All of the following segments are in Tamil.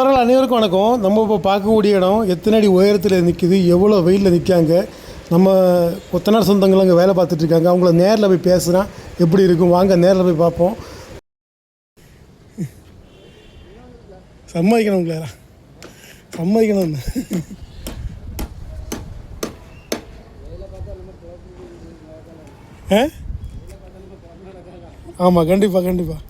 நண்பர்கள் அனைவருக்கும் வணக்கம். நம்ம இப்போ பார்க்கக்கூடிய இடம் எத்தனை அடி உயரத்தில் நிற்கிது எவ்வளோ வெயிலில் நிற்காங்க நம்ம கொத்தனார் சொந்தங்கள் அங்கே வேலை பார்த்துட்ருக்காங்க அவங்கள நேரில் போய் பேசுகிறேன் எப்படி இருக்கும்? வாங்க நேரில் போய் பார்ப்போம். சம்மதிக்கணும் உங்களா சம்மதிக்கணும். ஆ? ஆமாம் கண்டிப்பாக கண்டிப்பாக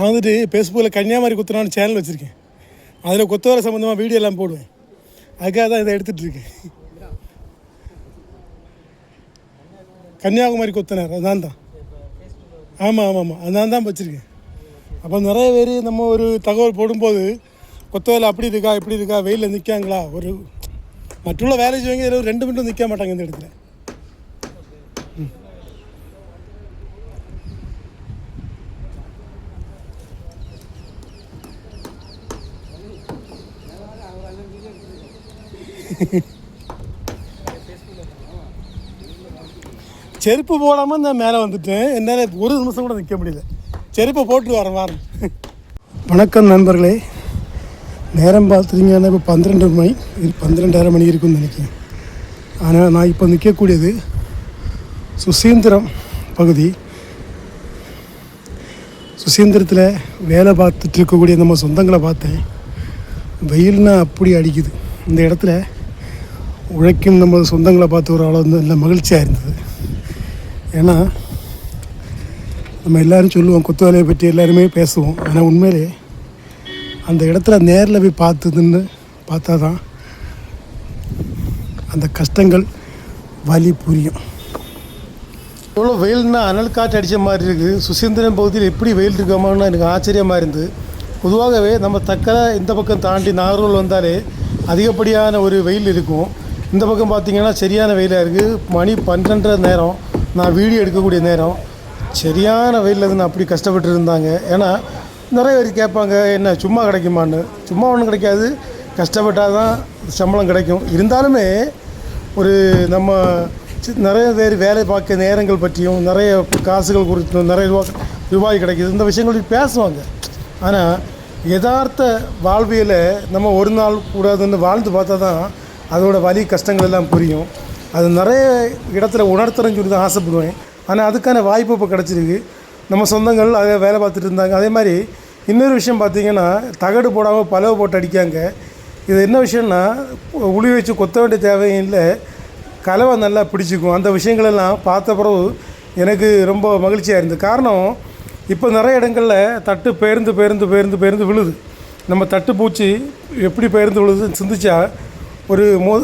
நான் வந்துட்டு ஃபேஸ்புக்கில் கன்னியாகுமரி குத்துனான்னு சேனல் வச்சுருக்கேன். அதில் கொத்தவரை சம்மந்தமாக வீடியோ எல்லாம் போடுவேன். அதுக்காக தான் இதை எடுத்துகிட்டு இருக்கேன். கன்னியாகுமரி கொத்தனார். அதான் தான். ஆமாம் ஆமாம் ஆமாம் அதான் தான் வச்சுருக்கேன். அப்போ நிறைய பேர் நம்ம ஒரு தகவல் போடும்போது கொத்தவேலை அப்படி இருக்கா இப்படி இருக்கா வெயிலில் நிற்காங்களா ஒரு மற்றுள்ள வேலை செய்வங்க இதில் ஒரு ரெண்டு மினிட்டும் நிற்க மாட்டாங்க இந்த இடத்துல. செருப்பு போடாமல் நான் மேலே வந்துட்டேன். என்னால் ஒரு நிமிஷம் கூட நிற்க முடியல. செருப்பை போட்டு வரேன் வரேன். வணக்கம் நண்பர்களே. நேரம் பார்த்துட்டிங்கன்னா இப்போ பன்னிரெண்டு மணி இது பன்னிரெண்டரை மணி இருக்கும்னு நினைக்கிறேன். ஆனால் நான் இப்போ நிற்கக்கூடியது சுசீந்திரம் பகுதி. சுசீந்திரத்தில் வேலை பார்த்துட்டு இருக்கக்கூடிய நம்ம சொந்தங்களை பார்த்தேன். வெயில்னா அப்படி அடிக்குது. இந்த இடத்துல உழைக்கும் நம்ம சொந்தங்களை பார்த்து ஒரு அளவு வந்து நல்ல மகிழ்ச்சியாக இருந்தது. ஏன்னா நம்ம எல்லோரும் சொல்லுவோம் கொத்து வேலையை பற்றி எல்லாருமே பேசுவோம். ஆனால் உண்மையிலே அந்த இடத்துல நேரில் போய் பார்த்ததுன்னு பார்த்தா தான் அந்த கஷ்டங்கள் வலி புரியும். இவ்வளோ வெயில்னா அனல் காற்று அடித்த மாதிரி இருக்குது சுசீந்திரன் பகுதியில் எப்படி வெயில் இருக்காமான்னு எனக்கு ஆச்சரியமாக இருந்தது. பொதுவாகவே நம்ம தக்கரை இந்த பக்கம் தாண்டி நாகர்கோவில் வந்தாலே அதிகப்படியான ஒரு வெயில் இருக்கும். இந்த பக்கம் பார்த்திங்கன்னா சரியான வெயிலாக இருக்குது மணி பன்னெண்டரை நேரம். நான் வீடியோ எடுக்கக்கூடிய நேரம். சரியான வெயிலில் இருந்து அப்படி கஷ்டப்பட்டு இருந்தாங்க. ஏன்னா நிறைய பேர் கேட்பாங்க என்ன சும்மா கிடைக்குமான்னு? சும்மா ஒன்றும் கிடைக்காது. கஷ்டப்பட்டால் தான் சம்பளம் கிடைக்கும். இருந்தாலுமே ஒரு நம்ம சி- நிறைய பேர் வேலை பார்க்க நேரங்கள் பற்றியும் நிறைய காசுகள் குறித்தும் நிறைய ரூபா ரூபாய் கிடைக்குது. இந்த விஷயங்கள் பற்றி பேசுவாங்க. ஆனால் யதார்த்த வாழ்வியலை நம்ம ஒரு நாள் கூடாதுன்னு வாழ்ந்து பார்த்தா தான் அதோடய வலி கஷ்டங்கள் எல்லாம் புரியும். அது நிறைய இடத்துல உணர்த்துறேன்னு சொல்லி தான் ஆசைப்படுவேன். ஆனால் அதுக்கான வாய்ப்பு இப்போ கிடச்சிருக்கு. நம்ம சொந்தங்கள் அதை வேலை பார்த்துட்டு இருந்தாங்க. அதே மாதிரி இன்னொரு விஷயம் பார்த்தீங்கன்னா தகடு போடாமல் பலவை போட்டு அடிக்காங்க. இது என்ன விஷயம்னா உளி வச்சு கொத்த வேண்டிய தேவையில்லை கலவை நல்லா பிடிச்சிக்கும். அந்த விஷயங்களெல்லாம் பார்த்த பிறகு எனக்கு ரொம்ப மகிழ்ச்சியாக இருந்தது. காரணம் இப்போ நிறைய இடங்களில் தட்டு பேருந்து பேருந்து பேருந்து பேருந்து விழுது. நம்ம தட்டு பூச்சி எப்படி பேருந்து விழுதுன்னு சிந்திச்சா ஒரு மோ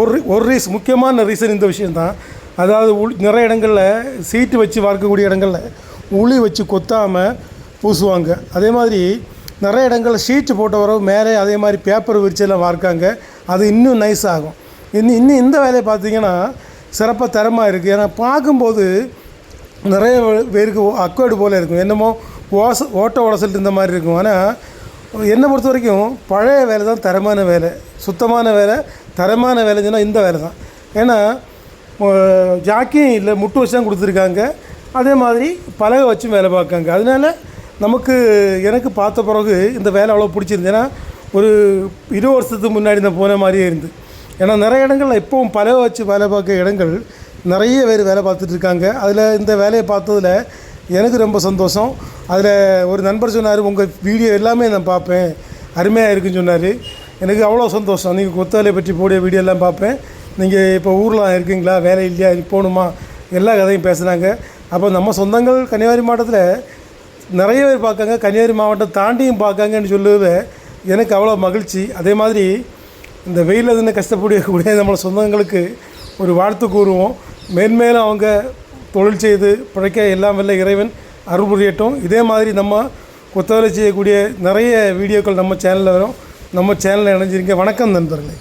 ஒரு ஒரு ரீஸ் முக்கியமான ரீசன் இந்த விஷயந்தான் அதாவது உள் நிறைய இடங்களில் சீட்டு வச்சு வார்க்கக்கூடிய இடங்களில் உளி வச்சு கொத்தாமல் பூசுவாங்க. அதே மாதிரி நிறைய இடங்களில் ஷீட்டு போட்ட வரவு மேலே அதே மாதிரி பேப்பர் விரிச்செல்லாம் வார்க்காங்க. அது இன்னும் நைஸ் ஆகும். இன்னும் இன்னும் இந்த வேலையை பார்த்தீங்கன்னா சிறப்பாக தரமாக இருக்குது ஏன்னா பார்க்கும்போது நிறைய பேருக்கு அக்வேர்டு போல் இருக்கும். என்னமோ ஓச ஓட்ட உடசல் இந்த மாதிரி இருக்கும். ஆனால் என்னை பொறுத்த வரைக்கும் பழைய வேலை தான் தரமான வேலை. சுத்தமான வேலை தரமான வேலைன்னா இந்த வேலை தான். ஏன்னா ஜாக்கியும் இல்லை முட்டு வச்சு தான் கொடுத்துருக்காங்க. அதே மாதிரி பலகை வச்சும் வேலை பார்க்காங்க. அதனால நமக்கு எனக்கு பார்த்த பிறகு இந்த வேலை அவ்வளோ பிடிச்சிருந்து ஏன்னா ஒரு இருபது வருஷத்துக்கு முன்னாடி நான் போன மாதிரியே இருந்து. ஏன்னா நிறைய இடங்களில் இப்போவும் பலகை வச்சு வேலை பார்க்க இடங்கள் நிறைய பேர் வேலை பார்த்துட்ருக்காங்க அதில் இந்த வேலையை பார்த்ததில் எனக்கு ரொம்ப சந்தோஷம். அதில் ஒரு நண்பர் சொன்னார் உங்கள் வீடியோ எல்லாமே நான் பார்ப்பேன். அருமையாக இருக்குன்னு சொன்னார். எனக்கு அவ்வளோ சந்தோஷம். நீங்கள் கொத்தாலை பற்றி போடிய வீடியோ எல்லாம் பார்ப்பேன். நீங்கள் இப்போ ஊரில் இருக்கீங்களா? வேலை இல்லையா? போகணுமா? எல்லா கதையும் பேசுகிறாங்க அப்போ நம்ம சொந்தங்கள் கன்னியாகுமரி மாவட்டத்தில் நிறைய பேர் பார்க்காங்க. கன்னியாகுமரி மாவட்டம் தாண்டியும் பார்க்காங்கன்னு சொல்லுவது எனக்கு அவ்வளோ மகிழ்ச்சி. அதே மாதிரி இந்த வெயிலில் இருந்து கஷ்டப்படக்கூடிய நம்மளோட சொந்தங்களுக்கு ஒரு வாழ்த்து கூறுவோம். மேன்மேலும் அவங்க தொழில் செய்து பிழைக்க எல்லாம் வல்ல இறைவன் அருள் புரியட்டும் இதே மாதிரி நம்ம கொத்தவரை செய்யக்கூடிய நிறைய வீடியோக்கள் நம்ம சேனலில் வரும். நம்ம சேனலில் இணைஞ்சிருங்க. வணக்கம் நண்பர்களே.